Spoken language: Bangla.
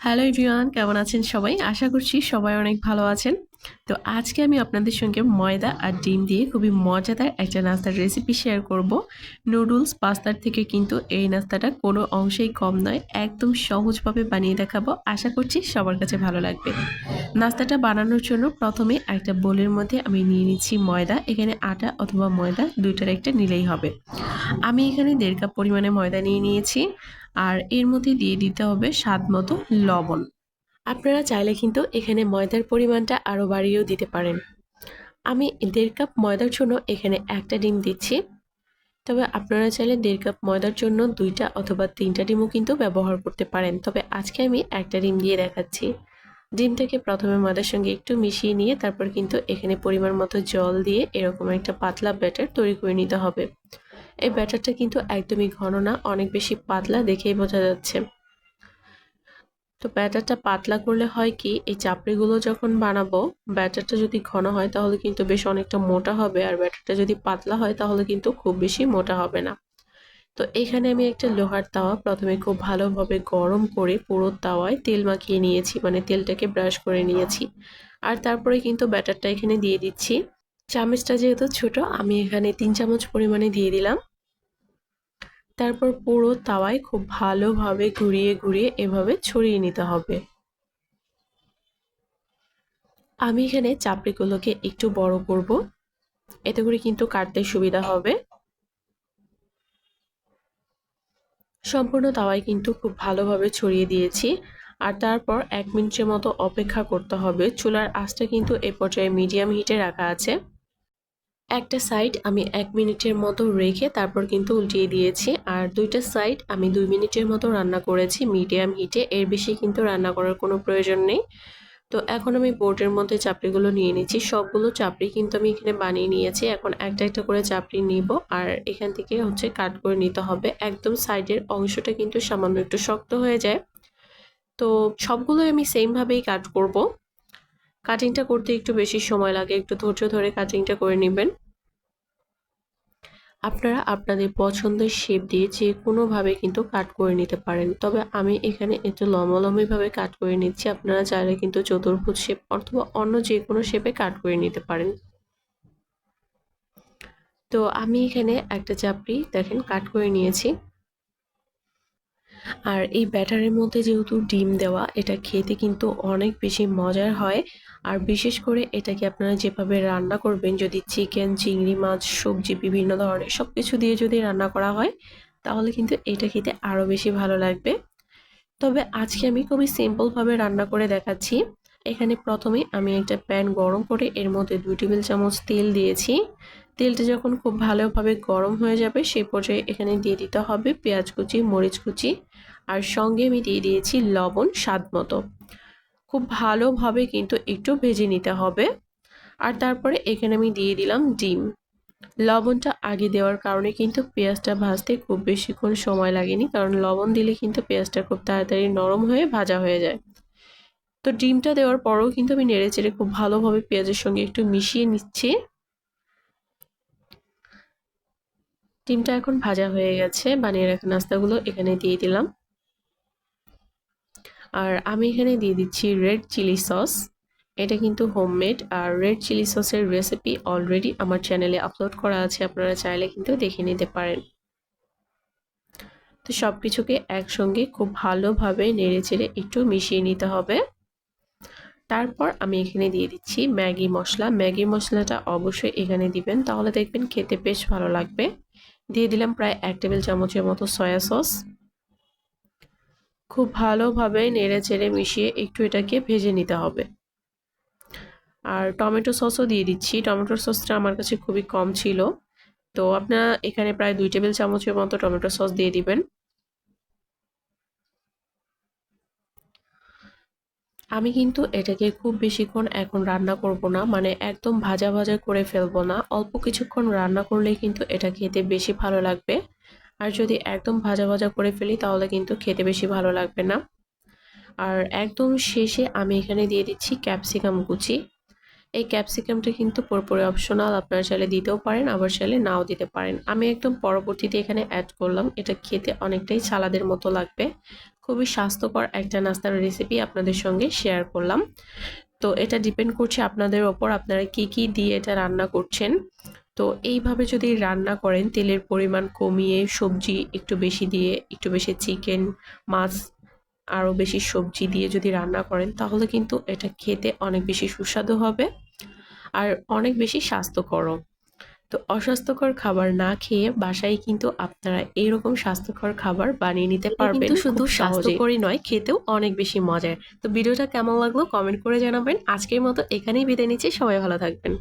হ্যালো এভরিওয়ান, কেমন আছেন সবাই? আশা করছি সবাই অনেক ভালো আছেন। তো আজকে আমি আপনাদের সঙ্গে ময়দা আর ডিম দিয়ে খুবই মজাদার একটা নাস্তার রেসিপি শেয়ার করব। নুডলস পাস্তার থেকে কিন্তু এই নাস্তাটা কোনো অংশেই কম নয়, একদম সহজভাবে বানিয়ে দেখাবো। আশা করছি সবার কাছে ভালো লাগবে। নাস্তাটা বানানোর জন্য প্রথমে একটা বোলের মধ্যে আমি নিয়ে নিচ্ছি ময়দা। এখানে আটা অথবা ময়দা দুইটার একটা নিলেই হবে। আমি এখানে দেড় কাপ পরিমাণে ময়দা নিয়ে নিয়েছি। আর এর মধ্যে দিয়ে দিতে হবে স্বাদ মতো লবণ। আপনারা চাইলে কিন্তু এখানে ময়দার পরিমাণটা আরও বাড়িয়েও দিতে পারেন। আমি দেড় কাপ ময়দার জন্য এখানে একটা ডিম দিচ্ছি। তবে আপনারা চাইলে দেড় কাপ ময়দার জন্য দুইটা অথবা তিনটা ডিমও কিন্তু ব্যবহার করতে পারেন। তবে আজকে আমি একটা ডিম দিয়ে দেখাচ্ছি। ডিমটাকে প্রথমে ময়দার সঙ্গে একটু মিশিয়ে নিয়ে তারপর কিন্তু এখানে পরিমাণ মতো জল দিয়ে এরকম একটা পাতলা ব্যাটার তৈরি করে নিতে হবে। এই ব্যাটারটা কিন্তু একদমই ঘন না, অনেক বেশি পাতলা দেখেই বোঝা যাচ্ছে। তো ব্যাটারটা পাতলা করলে হয় কি, এই চাপড়িগুলো যখন বানাবো, ব্যাটারটা যদি ঘন হয় তাহলে কিন্তু বেশ অনেকটা মোটা হবে, আর ব্যাটারটা যদি পাতলা হয় তাহলে কিন্তু খুব বেশি মোটা হবে না। তো এখানে আমি একটা লোহার তাওয়া প্রথমে খুব ভালোভাবে গরম করে পুরো তাওয়ায় তেল মাখিয়ে নিয়েছি মানে তেলটাকে ব্রাশ করে নিয়েছি। আর তারপরে কিন্তু ব্যাটারটা এখানে দিয়ে দিচ্ছি। চামচটা যেহেতু ছোট, আমি এখানে তিন চামচ পরিমাণে দিয়ে দিলাম। তারপর পুরো তাওয়ায় খুব ভালোভাবে ঘুরিয়ে ঘুরিয়ে এভাবে ছড়িয়ে নিতে হবে। আমি এখানে চাপড়িগুলোকে একটু বড় করব। এতে করে কিন্তু কাটতে সুবিধা হবে। সম্পূর্ণ তাওয়ায় কিন্তু খুব ভালোভাবে ছড়িয়ে দিয়েছি। আর তারপর এক মিনিটের মতো অপেক্ষা করতে হবে। চুলার আঁচটা কিন্তু এ পর্যায়ে মিডিয়াম হিটে রাখা আছে। একটা সাইড আমি এক মিনিটের মতো রেখে তারপর কিন্তু উল্টিয়ে দিয়েছি। আর দুইটা সাইড আমি দুই মিনিটের মতো রান্না করেছি মিডিয়াম হিটে এর বেশি কিন্তু রান্না করার কোনো প্রয়োজন নেই। তো এখন আমি বোর্ডের মধ্যে চাপড়িগুলো নিয়ে নিচ্ছি। সবগুলো চাপড়ি কিন্তু আমি এখানে বানিয়ে নিয়েছি। এখন একটা একটা করে চাপড়ি নিব। আর এখান থেকে হচ্ছে কাট করে নিতে হবে। একদম সাইডের অংশটা কিন্তু সামান্য একটু শক্ত হয়ে যায়। তো সবগুলোই আমি সেমভাবেই কাট করব। কাটিংটা করতে একটু বেশি সময় লাগে। একটু ধৈর্য ধরে কাটিংটা করে নেবেন। আপনারা আপনাদের পছন্দের শেপ দিয়ে যে কোনোভাবে কিন্তু কাট করে নিতে পারেন। তবে আমি এখানে একটু লম্বালম্বিভাবে কাট করে নিচ্ছি। আপনারা চাইলে কিন্তু চতুর্ভুজ শেপ অথবা অন্য যে কোনো শেপে কাট করে নিতে পারেন। তো আমি এখানে একটা চাপড়ি দেখেন কাট করে নিয়েছি। আর এই ব্যাটারের মধ্যে যেহেতু ডিম দেওয়া, এটা খেতে কিন্তু অনেক বেশি মজার হয়। আর বিশেষ করে এটাকে আপনারা যেভাবে রান্না করবেন, যদি চিকেন, চিংড়ি, মাছ, সবজি, বিভিন্ন ধরনের সব কিছু দিয়ে যদি রান্না করা হয়, তাহলে কিন্তু এটা খেতে আরও বেশি ভালো লাগবে। তবে আজকে আমি খুবই সিম্পলভাবে রান্না করে দেখাচ্ছি। এখানে প্রথমে আমি একটা প্যান গরম করে এর মধ্যে দুই টেবিল চামচ তেল দিয়েছি। তেলটা যখন খুব ভালোভাবে গরম হয়ে যাবে সেই পর্যায়ে এখানে দিয়ে দিতে হবে পেঁয়াজ কুচি, মরিচ কুচি আর সঙ্গে আমি দিয়ে দিয়েছি লবণ স্বাদ মতো। খুব ভালোভাবে কিন্তু একটু ভেজে নিতে হবে। আর তারপরে এখানে আমি দিয়ে দিলাম ডিম। লবণটা আগে দেওয়ার কারণে কিন্তু পেঁয়াজটা ভাজতে খুব বেশিক্ষণ সময় লাগেনি, কারণ লবণ দিলে কিন্তু পেঁয়াজটা খুব তাড়াতাড়ি নরম হয়ে ভাজা হয়ে যায়। তো ডিমটা দেওয়ার পরেও কিন্তু আমি নেড়ে চেড়ে খুব ভালোভাবে পেঁয়াজের সঙ্গে একটু মিশিয়ে নিচ্ছি। ডিমটা এখন ভাজা হয়ে গেছে। বানিয়ে রাখা নাস্তাগুলো এখানে দিয়ে দিলাম। আর আমি এখানে দিয়ে দিচ্ছি রেড চিলি সস এটা কিন্তু হোমমেড আর রেড চিলি সসের রেসিপি অলরেডি আমার চ্যানেলে আপলোড করা আছে। আপনারা চাইলে কিন্তু দেখে নিতে পারেন। তো সব কিছুকে একসঙ্গে খুব ভালোভাবে নেড়ে চেড়ে একটু মিশিয়ে নিতে হবে। তারপর আমি এখানে দিয়ে দিচ্ছি ম্যাগি মশলা। ম্যাগি মশলাটা অবশ্যই এখানে দিবেন। তাহলে দেখবেন খেতে বেশ ভালো লাগবে। দিয়ে দিলাম প্রায় এক টেবিল চামচের মতো সয়া সস। খুব ভালোভাবে নেড়ে চেড়ে মিশিয়ে একটু এটাকে ভেজে নিতে হবে। আর টমেটো সসও দিয়ে দিচ্ছি। টমেটোর সসটা আমার কাছে খুবই কম ছিল। তো আপনারা এখানে প্রায় দুই টেবিল চামচের মতো টমেটো সস দিয়ে দিবেন। আমি কিন্তু এটাকে খুব বেশিক্ষণ এখন রান্না করব না মানে একদম ভাজা ভাজা করে ফেলব না। অল্প কিছুক্ষণ রান্না করলেই কিন্তু এটা খেতে বেশি ভালো লাগবে। আর যদি একদম ভাজা ভাজা করে ফেলি তাহলে কিন্তু খেতে বেশি ভালো লাগবে না। আর একদম শেষে আমি এখানে দিয়ে দিচ্ছি ক্যাপসিকাম কুচি। এই ক্যাপসিকামটা কিন্তু পুরোপুরি অপশনাল, আপনারা চাইলে দিতেও পারেন, আবার চাইলে নাও দিতে পারেন। আমি একদম পরবর্তীতে এখানে অ্যাড করলাম, এটা খেতে অনেকটাই সালাদের মতো লাগবে। খুবই স্বাস্থ্যকর একটা নাস্তার রেসিপি আপনাদের সঙ্গে শেয়ার করলাম। তো এটা ডিপেন্ড করছে আপনাদের ওপর আপনারা কি কি দিয়ে এটা রান্না করছেন। তো এইভাবে যদি রান্না করেন, তেলের পরিমাণ কমিয়ে সবজি একটু বেশি দিয়ে, একটু বেশি চিকেন মাছ, আরও বেশি সবজি দিয়ে যদি রান্না করেন, তাহলে কিন্তু এটা খেতে অনেক বেশি সুস্বাদু হবে। আর অনেক বেশি স্বাস্থ্যকরও। তো অস্বাস্থ্যকর খাবার না খেয়ে বাসায় কিন্তু আপনারা এইরকম স্বাস্থ্যকর খাবার বানিয়ে নিতে পারবেন কিন্তু শুধু স্বাস্থ্যকরই নয় খেতেও অনেক বেশি মজার। তো ভিডিওটা কেমন লাগল কমেন্ট করে জানাবেন। আজকের মতো এখানেই বিদায় নিচ্ছি। সবাই ভালো থাকবেন।